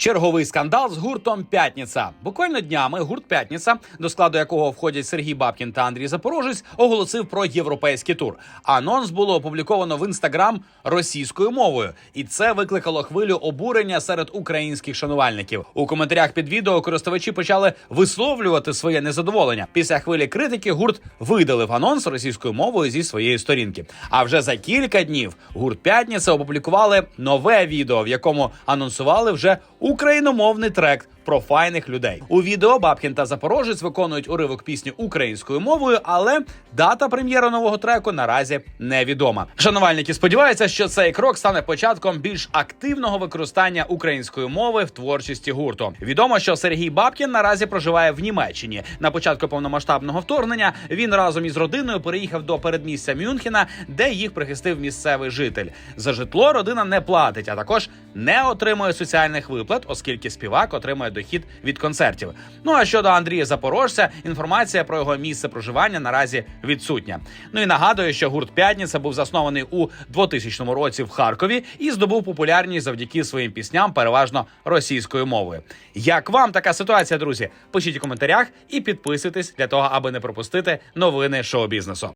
Черговий скандал з гуртом П'ятниця. Буквально днями гурт П'ятниця, до складу якого входять Сергій Бабкін та Андрій Запорожець, оголосив про європейський тур. Анонс було опубліковано в інстаграм російською мовою, і це викликало хвилю обурення серед українських шанувальників. У коментарях під відео користувачі почали висловлювати своє незадоволення. Після хвилі критики гурт видалив анонс російською мовою зі своєї сторінки. А вже за кілька днів гурт П'ятниця опублікували нове відео, в якому анонсували вже україномовний трек. Про файних людей у відео Бабкін та Запорожець виконують уривок пісні українською мовою, але дата прем'єри нового треку наразі невідома. Шанувальники сподіваються, що цей крок стане початком більш активного використання української мови в творчості гурту. Відомо, що Сергій Бабкін наразі проживає в Німеччині. На початку повномасштабного вторгнення він разом із родиною переїхав до передмістя Мюнхена, де їх прихистив місцевий житель. За житло родина не платить, а також не отримує соціальних виплат, оскільки співак отримує дохід від концертів. Ну а щодо Андрія Запорожця, інформація про його місце проживання наразі відсутня. Ну і нагадую, що гурт П'ятниця був заснований у 2000 році в Харкові і здобув популярність завдяки своїм пісням, переважно російською мовою. Як вам така ситуація, друзі? Пишіть у коментарях і підписуйтесь для того, аби не пропустити новини шоу бізнесу.